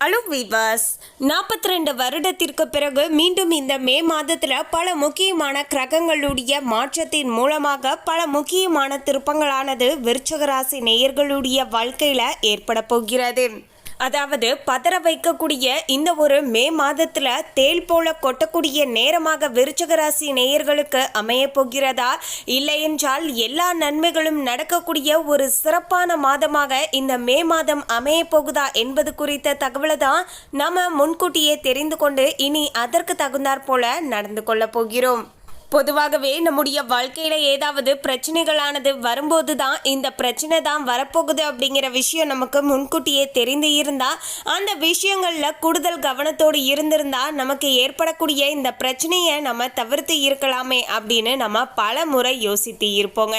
Hello viewers நாற்பத்தி ரெண்டு வருடத்திற்கு பிறகு மீண்டும் இந்த மே மாதத்தில் பல முக்கியமான கிரகங்களுடைய மாற்றத்தின் மூலமாக பல முக்கியமான திருப்பங்களானது விருச்சகராசி நேயர்களுடைய வாழ்க்கையில் ஏற்பட போகிறது. அதாவது பதற வைக்கக்கூடிய இந்த ஒரு மே மாதத்துல தேல் போல கொட்டக்கூடிய நேரமாக விருச்சக ராசி நேயர்களுக்கு அமைய போகிறதா? இல்லை என்றால் எல்லா நன்மைகளும் நடக்கக்கூடிய ஒரு சிறப்பான மாதமாக இந்த மே மாதம் அமைய போகுதா என்பது குறித்த தகவலை தான் நம்ம முன்கூட்டியே தெரிந்து கொண்டு இனி அதற்கு தகுந்தாற் போல நடந்து கொள்ள போகிறோம். பொதுவாகவே நம்முடைய வாழ்க்கையில ஏதாவது பிரச்சனைகளானது வரும்போது தான் இந்த பிரச்சனை தான் வரப்போகுது அப்படிங்கிற விஷயம் நமக்கு முன்கூட்டியே தெரிந்து இருந்தா அந்த விஷயங்கள்ல கூடுதல் கவனத்தோடு இருந்திருந்தா நமக்கு ஏற்படக்கூடிய இந்த பிரச்சனையை நம்ம தவிர்த்து இருக்கலாமே அப்படின்னு நம்ம பல முறை யோசித்து இருப்போங்க.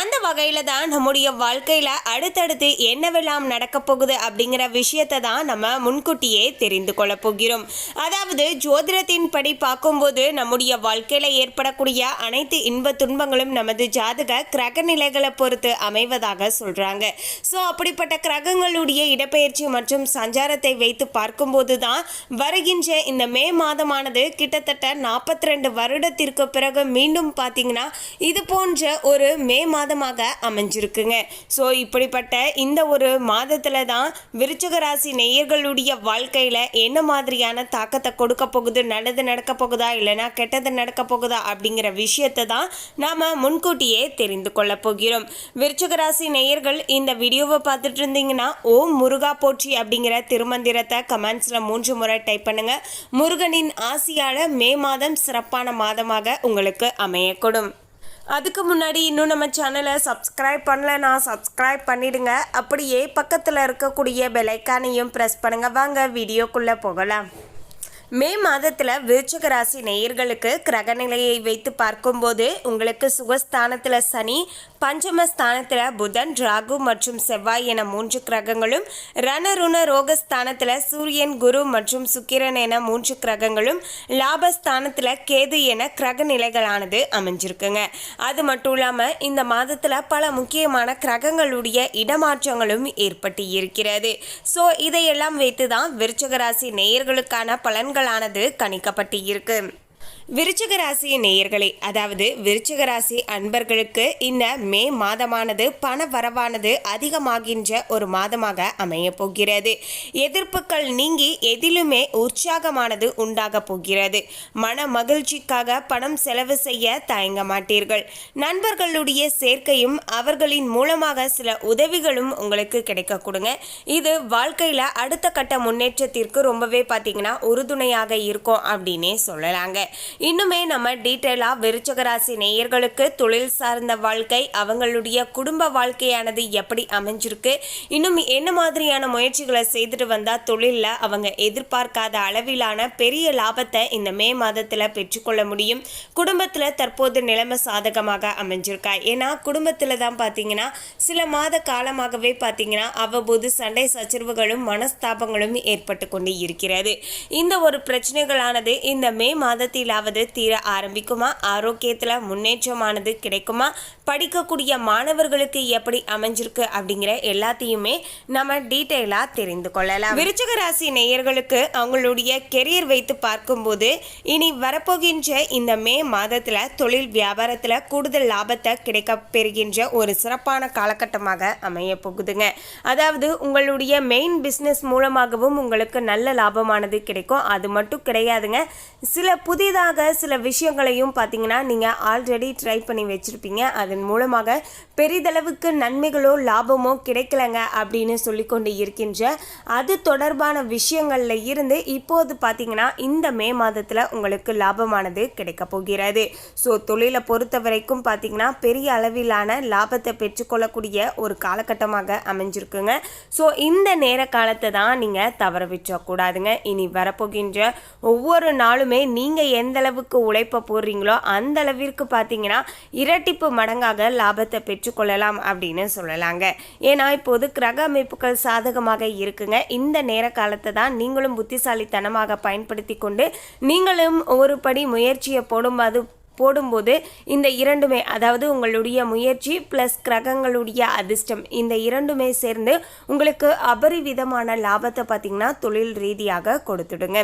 அந்த வகையில தான் நம்முடைய வாழ்க்கையில அடுத்தடுத்து என்னவெல்லாம் நடக்க போகுது அப்படிங்கிற விஷயத்தை தான் நம்ம முன்கூட்டியே தெரிந்து கொள்ள போகிறோம். அதாவது ஜோதிடத்தின் படி பார்க்கும்போது நம்முடைய வாழ்க்கையில ஏற்படக்கூடிய அனைத்து இன்ப துன்பங்களும் நமது ஜாதக கிரக நிலைகளை பொறுத்து அமைவதாக சொல்றாங்க. ஸோ அப்படிப்பட்ட கிரகங்களுடைய இடப்பெயர்ச்சி மற்றும் சஞ்சாரத்தை வைத்து பார்க்கும்போது தான் வருகின்ற இந்த மே மாதமானது கிட்டத்தட்ட நாற்பத்தி ரெண்டு வருடத்திற்கு பிறகு மீண்டும் பார்த்தீங்கன்னா இது போன்ற ஒரு மே மாதமாக அமைஞ்சிருக்குங்க. ஸோ இப்படிப்பட்ட இந்த ஒரு மாதத்துல தான் விருச்சக ராசி நேயர்களுடைய வாழ்க்கையில் என்ன மாதிரியான தாக்கத்தை கொடுக்க போகுது நல்லது நடக்க போகுதா இல்லைன்னா கெட்டது நடக்க போகுதா அப்படிங்கிற விஷயத்தை தான் நாம் முன்கூட்டியே தெரிந்து கொள்ள போகிறோம். விருச்சகராசி நேயர்கள் இந்த வீடியோவை பார்த்துட்டு இருந்தீங்கன்னா ஓம் முருகா போற்றி அப்படிங்கிற திருமந்திரத்தை கமெண்ட்ஸில் மூன்று முறை டைப் பண்ணுங்க. முருகனின் ஆசையால் மே மாதம் சிறப்பான மாதமாக உங்களுக்கு அமையக்கூடும். அதுக்கு முன்னாடி இன்னும் நம்ம சேனலை சப்ஸ்கிரைப் பண்ணலன்னா சப்ஸ்கிரைப் பண்ணிடுங்க. அப்படியே பக்கத்தில் இருக்கக்கூடிய பெலைக்கானையும் ப்ரெஸ் பண்ணுங்கள் வாங்க வீடியோக்குள்ளே போகலாம். மே மாதத்தில் விருச்சக ராசி நேயர்களுக்கு கிரகநிலையை வைத்து பார்க்கும்போது உங்களுக்கு சுகஸ்தானத்தில் சனி பஞ்சம ஸ்தானத்தில் புதன் ராகு மற்றும் செவ்வாய் என மூன்று கிரகங்களும் ரணருண ரோகஸ்தானத்தில் சூரியன் குரு மற்றும் சுக்கிரன் என மூன்று கிரகங்களும் லாபஸ்தானத்தில் கேது என கிரக நிலைகளானது அமைஞ்சிருக்குங்க. அது மட்டும் இல்லாமல் இந்த மாதத்தில் பல முக்கியமான கிரகங்களுடைய இடமாற்றங்களும் ஏற்பட்டு இருக்கிறது ஸோ இதையெல்லாம் வைத்து தான் விருச்சக ராசி நேயர்களுக்கான பலன்களானது கணிக்கப்பட்டு இருக்கு விருச்சிக ராசி நேயர்களே அதாவது விருச்சிக ராசி அன்பர்களுக்கு இந்த மே மாதமானது பண வரவானது அதிகமாகின்ற ஒரு மாதமாக அமைய போகிறது. எதிர்ப்புகள் நீங்கி எதிலுமே உற்சாகமானது உண்டாக போகிறது. மன மகிழ்ச்சிக்காக பணம் செலவு செய்ய தயங்க மாட்டீர்கள். நண்பர்களுடைய சேர்க்கையும் அவர்களின் மூலமாக சில உதவிகளும் உங்களுக்கு கிடைக்க கொடுங்க. இது வாழ்க்கையில் அடுத்த கட்ட முன்னேற்றத்திற்கு ரொம்பவே பார்த்தீங்கன்னா உறுதுணையாக இருக்கும் அப்படின்னே சொல்லலாங்க. இன்னுமே நம்ம டீட்டெயிலாக விருச்சக ராசி நேயர்களுக்கு தொழில் சார்ந்த வாழ்க்கை அவங்களுடைய குடும்ப வாழ்க்கையானது எப்படி அமைஞ்சிருக்கு இன்னும் என்ன மாதிரியான முயற்சிகளை செய்துட்டு வந்தால் தொழிலில் அவங்க எதிர்பார்க்காத அளவிலான பெரிய லாபத்தை இந்த மே மாதத்தில் பெற்றுக்கொள்ள முடியும். குடும்பத்தில் தற்போது நிலைமை சாதகமாக அமைஞ்சிருக்கா? ஏன்னா குடும்பத்தில் தான் பார்த்தீங்கன்னா சில மாத காலமாகவே பார்த்தீங்கன்னா அவ்வப்போது சண்டை சச்சரவுகளும் மனஸ்தாபங்களும் ஏற்பட்டு கொண்டு இருக்கிறது. இந்த ஒரு பிரச்சனைகளானது இந்த மே மாதத்திலாவது தீர ஆரம்பிக்குமா? ஆரோக்கியத்தில் முன்னேற்றமானது கிடைக்குமா? படிக்கக்கூடிய மாணவர்களுக்கு எப்படி அமைஞ்சிருக்கு அப்படிங்கிற எல்லாத்தையுமே நம்ம டீட்டெயிலாக தெரிந்து கொள்ளலாம். விருச்சக ராசி நேயர்களுக்கு அவங்களுடைய கெரியர் வைத்து பார்க்கும்போது இனி வரப்போகின்ற இந்த மே மாதத்தில் தொழில் வியாபாரத்தில் கூடுதல் லாபத்தை கிடைக்க பெறுகின்ற ஒரு சிறப்பான காலகட்டமாக அமைய போகுதுங்க. அதாவது உங்களுடைய மெயின் பிஸ்னஸ் மூலமாகவும் உங்களுக்கு நல்ல லாபமானது கிடைக்கும். அது மட்டும் கிடையாதுங்க. சில புதிதாக சில விஷயங்களையும் பார்த்தீங்கன்னா நீங்கள் ஆல்ரெடி ட்ரை பண்ணி வச்சுருப்பீங்க. அதன் மூலமாக பெரிதளவுக்கு நன்மைகளோ லாபமோ கிடைக்கலங்க அப்படின்னு சொல்லிக்கொண்டு இருக்கின்ற அது தொடர்பான விஷயங்களில் இருந்து இப்போது பார்த்தீங்கன்னா இந்த மே மாதத்தில் உங்களுக்கு லாபமானது கிடைக்க போகிறது. ஸோ தொழிலை பொறுத்த வரைக்கும் பார்த்தீங்கன்னா பெரிய அளவிலான லாபத்தை பெற்றுக்கொள்ளக்கூடிய ஒரு காலகட்டமாக அமைஞ்சிருக்குங்க. ஸோ இந்த நேர காலத்தை தான் நீங்கள் தவற விட்டுறக்கூடாதுங்க இனி வரப்போகின்ற ஒவ்வொரு நாளுமே நீங்கள் எந்த எந்தளவுக்கு உழைப்ப போடுறீங்களோ அந்த அளவிற்கு பார்த்தீங்கன்னா இரட்டிப்பு மடங்காக லாபத்தை பெற்றுக்கொள்ளலாம் அப்படின்னு சொல்லலாங்க. ஏன்னா இப்போது கிரக அமைப்புகள் சாதகமாக இருக்குங்க. இந்த நேர காலத்தை தான் நீங்களும் புத்திசாலித்தனமாக பயன்படுத்தி கொண்டு நீங்களும் ஒரு படி முயற்சியை போடும்போது போடும்போது இந்த இரண்டுமே அதாவது உங்களுடைய முயற்சி ப்ளஸ் கிரகங்களுடைய அதிர்ஷ்டம் இந்த இரண்டுமே சேர்ந்து உங்களுக்கு அபரிவிதமான லாபத்தை பார்த்தீங்கன்னா தொழில் ரீதியாக கொடுத்துடுங்க.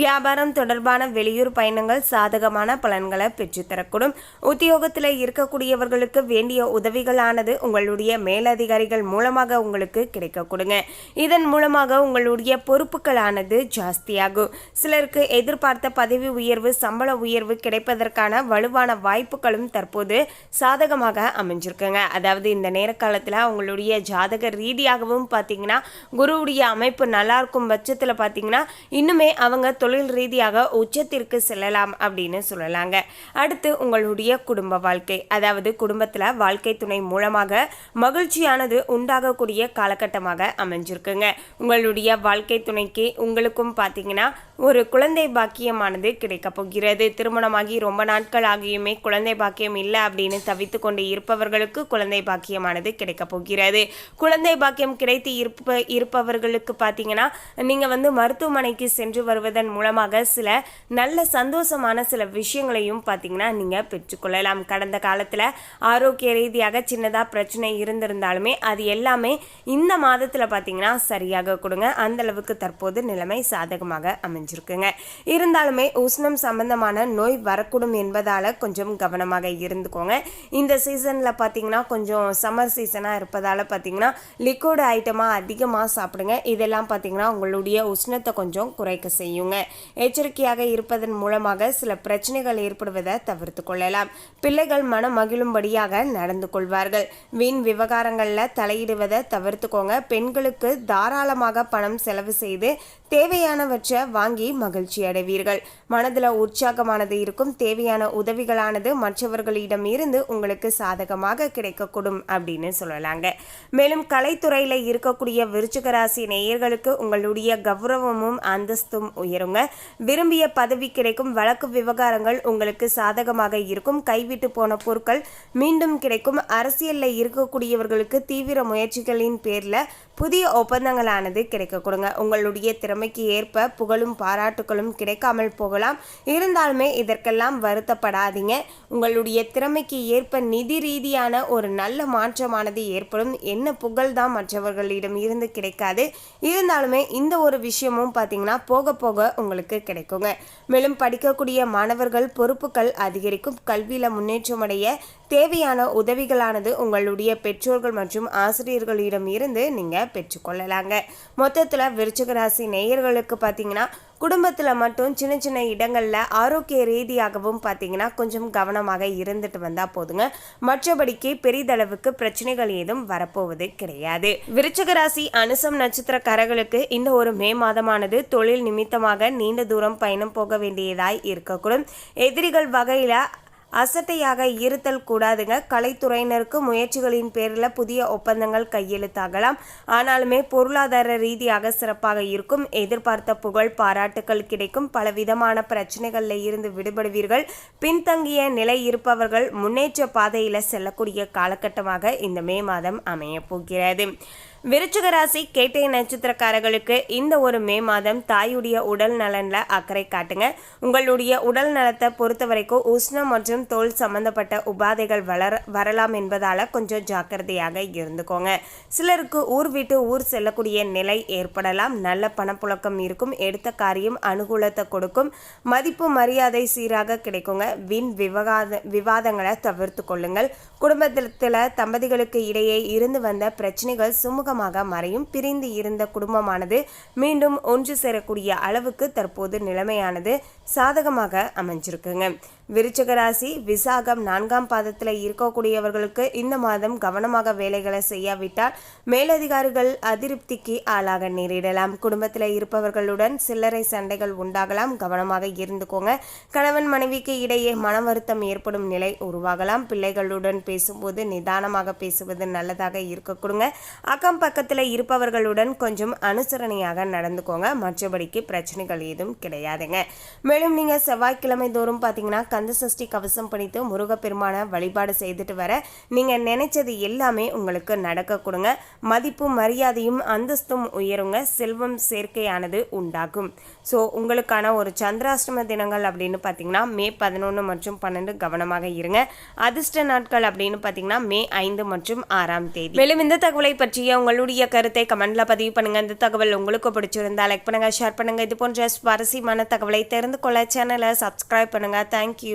வியாபாரம் தொடர்பான வெளியூர் பயணங்கள் சாதகமான பலன்களை பெற்றுத்தரக்கூடும். உத்தியோகத்தில் இருக்கக்கூடியவர்களுக்கு வேண்டிய உதவிகளானது உங்களுடைய மேலதிகாரிகள் மூலமாக உங்களுக்கு கிடைக்க கொடுங்க இதன் மூலமாக உங்களுடைய பொறுப்புகளானது ஜாஸ்தியாகும். சிலருக்கு எதிர்பார்த்த பதவி உயர்வு சம்பள உயர்வு கிடைப்பதற்கான வலுவான வாய்ப்புகளும் தற்போது சாதகமாக அமைஞ்சிருக்குங்க. அதாவது இந்த நேர காலத்தில் அவங்களுடைய ஜாதக ரீதியாகவும் பார்த்தீங்கன்னா குருவுடைய அமைப்பு நல்லா இருக்கும் பட்சத்தில் பார்த்தீங்கன்னா இன்னுமே அவங்க தொழில் ரீதியாக உச்சத்திற்கு செல்லலாம் அப்படின்னு சொல்லலாங்க. அடுத்து உங்களுடைய குடும்ப வாழ்க்கை. அதாவது குடும்பத்தில் வாழ்க்கை துணை மூலமாக மகிழ்ச்சியானது உண்டாகக்கூடிய காலகட்டமாக அமைஞ்சிருக்குங்க. உங்களுடைய வாழ்க்கை துணைக்கு உங்களுக்கும் பார்த்தீங்கன்னா ஒரு குழந்தை பாக்கியமானது கிடைக்கப் போகிறது. திருமணமாகி ரொம்ப நாட்கள் ஆகியுமே குழந்தை பாக்கியம் இல்லை அப்படின்னு தவித்து கொண்டு இருப்பவர்களுக்கு குழந்தை பாக்கியமானது கிடைக்கப் போகிறது. குழந்தை பாக்கியம் கிடைத்து இருப்ப இருப்பவர்களுக்கு பார்த்தீங்கன்னா நீங்கள் வந்து மருத்துவமனைக்கு சென்று வருவதன் மூலமாக சில நல்ல சந்தோஷமான சில விஷயங்களையும் பார்த்தீங்கன்னா நீங்கள் பெற்றுக்கொள்ளலாம் கடந்த காலத்தில் ஆரோக்கிய ரீதியாக சின்னதாக பிரச்சனை இருந்திருந்தாலுமே அது எல்லாமே இந்த மாதத்தில் பார்த்தீங்கன்னா சரியாக கொடுங்க. அந்த அளவுக்கு தற்போது நிலைமை சாதகமாக அமைஞ்சிருக்குங்க. இருந்தாலுமே உஷ்ணம் சம்பந்தமான நோய் வரக்கூடும் என்பது இருப்பதால் கொஞ்சம் கவனமாக இருந்துக்கோங்க. இந்த சீசனில் பார்த்தீங்கன்னா கொஞ்சம் சம்மர் சீசனாக இருப்பதால் பார்த்தீங்கன்னா லிக்விட் ஐட்டமாக அதிகமாக சாப்பிடுங்க. இதெல்லாம் பார்த்தீங்கன்னா உங்களுடைய உஷ்ணத்தை கொஞ்சம் குறைக்க செய்யுங்க. எச்சரிக்கையாக இருப்பதன் மூலமாக சில பிரச்சனைகள் ஏற்படுவதை தவிர்த்து கொள்ளலாம். பிள்ளைகள் மனம் மகிழும்படியாக நடந்து கொள்வார்கள். வீண் விவகாரங்களில் தலையிடுவதை தவிர்த்துக்கோங்க. பெண்களுக்கு தாராளமாக பணம் செலவு செய்து தேவையானவற்றை வாங்கி மகிழ்ச்சி அடைவீர்கள். மனதில் உற்சாகமானது இருக்கும். தேவையான உதவிகளானது மற்றவர்களிடம் இருந்து உங்களுக்கு சாதகமாக கிடைக்கக்கூடும் அப்படின்னு சொல்லலாங்க. மேலும் கலைத்துறையில் இருக்கக்கூடிய விருச்சிக ராசி நேயர்களுக்கு உங்களுடைய கௌரவமும் அந்தஸ்தும் உயருங்க. விரும்பிய பதவி கிடைக்கும். வழக்கு விவகாரங்கள் உங்களுக்கு சாதகமாக இருக்கும். கைவிட்டு போன பொருட்கள் மீண்டும் கிடைக்கும். அரசியலில் இருக்கக்கூடியவர்களுக்கு தீவிர முயற்சிகளின் பேரில் புதிய ஒப்பந்தங்களானது கிடைக்க கொடுங்க. உங்களுடைய திறமைக்கு ஏற்ப புகழும் பாராட்டுகளும் கிடைக்காமல் போகலாம். இருந்தாலுமே இதற்கெல்லாம் வருத்தப்படாதீங்க. உங்களுடைய திறமைக்கு ஏற்ப நிதி ரீதியான ஒரு நல்ல மாற்றமானது ஏற்படும். என்ன புகழ் தான் மற்றவர்களிடம் இருந்து கிடைக்காது. இருந்தாலுமே இந்த ஒரு விஷயமும் பார்த்தீங்கன்னா போக போக உங்களுக்கு கிடைக்குங்க. மேலும் படிக்கக்கூடிய மாணவர்கள் பொறுப்புகள் அதிகரிக்கும். கல்வியில் முன்னேற்றம் அடைய தேவையான உதவிகளானது உங்களுடைய பெற்றோர்கள் மற்றும் ஆசிரியர்களிடம் இருந்து நீங்கள் பெற்றுக்கொள்ளலாங்க. மொத்தத்தில் விருச்சிக ராசி நேயர்களுக்கு பார்த்தீங்கன்னா குடும்பத்தில் மட்டும் சின்ன சின்ன இடங்களில் ஆரோக்கிய ரீதியாகவும் பார்த்தீங்கன்னா கொஞ்சம் கவனமாக இருந்துட்டு வந்தால் போதுங்க. மற்றபடிக்கு பெரிதளவுக்கு பிரச்சனைகள் ஏதும் வரப்போவது கிடையாது. விருச்சக ராசி அனுசம் நட்சத்திரக்காரர்களுக்கு இந்த ஒரு மே மாதமானது தொழில் நிமித்தமாக நீண்ட தூரம் பயணம் போக வேண்டியதாய் இருக்கக்கூடும். எதிரிகள் வகையில் அசட்டையாக இருத்தல் கூடாதுங்க. கலைத்துறையினருக்கு முயற்சிகளின் பேரில் புதிய ஒப்பந்தங்கள் கையெழுத்தாகலாம். ஆனாலுமே பொருளாதார ரீதியாக சிறப்பாக இருக்கும். எதிர்பார்த்த புகழ் பாராட்டுகள் கிடைக்கும். பலவிதமான பிரச்சனைகளில் இருந்து விடுபடுவீர்கள். பின்தங்கிய நிலை இருப்பவர்கள் முன்னேற்ற பாதையில் செல்லக்கூடிய காலகட்டமாக இந்த மே மாதம் அமையப் போகிறது. விருச்சிக ராசி கேட்டை நட்சத்திரக்காரர்களுக்கு இந்த ஒரு மே மாதம் தாயுடைய உடல் நலனில் அக்கறை காட்டுங்க. உங்களுடைய உடல் நலத்தை பொறுத்த வரைக்கும் உஷ்ணம் மற்றும் தோல் சம்பந்தப்பட்ட உபாதைகள் வளர வரலாம் என்பதால் கொஞ்சம் ஜாக்கிரதையாக இருந்துக்கோங்க. சிலருக்கு ஊர் விட்டு ஊர் செல்லக்கூடிய நிலை ஏற்படலாம். நல்ல பணப்புழக்கம் இருக்கும். எடுத்த காரியம் அனுகூலத்தை கொடுக்கும். மதிப்பு மரியாதை சீராக கிடைக்குங்க. வின் விவகாத விவாதங்களை தவிர்த்து கொள்ளுங்கள். குடும்பத்தில் தம்பதிகளுக்கு இடையே இருந்து வந்த பிரச்சனைகள் சுமூகம் மொத்தமாக மறையும் பிரிந்து இருந்த குடும்பமானது மீண்டும் ஒன்று சேரக்கூடிய அளவுக்கு தற்போது நிலைமையானது சாதகமாக அமைஞ்சிருக்குங்க. விருச்சக ராசி விசாகம் நான்காம் பாதத்தில் இருக்கக்கூடியவர்களுக்கு இந்த மாதம் கவனமாக வேலைகளை செய்யாவிட்டால் மேலதிகாரிகள் அதிருப்திக்கு ஆளாக நேரிடலாம். குடும்பத்தில் இருப்பவர்களுடன் சில்லறை சண்டைகள் உண்டாகலாம். கவனமாக இருந்துக்கோங்க. கணவன் மனைவிக்கு இடையே மன வருத்தம் ஏற்படும் நிலை உருவாகலாம். பிள்ளைகளுடன் பேசும்போது நிதானமாக பேசுவது நல்லதாக இருக்க கொடுங்க அக்கம் பக்கத்தில் இருப்பவர்களுடன் கொஞ்சம் அனுசரணையாக நடந்துக்கோங்க. மற்றபடிக்கு பிரச்சனைகள் ஏதும் கிடையாதுங்க. மேலும் நீங்கள் செவ்வாய்க்கிழமை தோறும் பார்த்தீங்கன்னா கந்தசஷ்டி கவசம் பண்ணித்து முருகப்பெருமான வழிபாடு செய்துட்டு வர நீங்கள் நினைச்சது எல்லாமே உங்களுக்கு நடக்க கொடுங்க. மதிப்பும் மரியாதையும் அந்தஸ்தும் உயருங்க. செல்வம் சேர்க்கையானது உண்டாகும். ஸோ உங்களுக்கான ஒரு சந்திராஷ்டம தினங்கள் அப்படின்னு பார்த்தீங்கன்னா மே பதினொன்று மற்றும் பன்னெண்டு கவனமாக இருங்க. அதிர்ஷ்ட நாட்கள் அப்படின்னு பார்த்தீங்கன்னா மே ஐந்து மற்றும் ஆறாம் தேதி. மேலும் இந்த தகவலை பற்றிய உங்களுடைய கருத்தை கமெண்ட்ல பதிவு பண்ணுங்க. இந்த தகவல் உங்களுக்கு பிடிச்சிருந்தா லைக் பண்ணுங்க ஷேர் பண்ணுங்க. இது போன்ற சுவாரஸ்யமான தகவலை தெரிந்து கொள்ள சேனலை சப்ஸ்கிரைப் பண்ணுங்க. தேங்க்யூ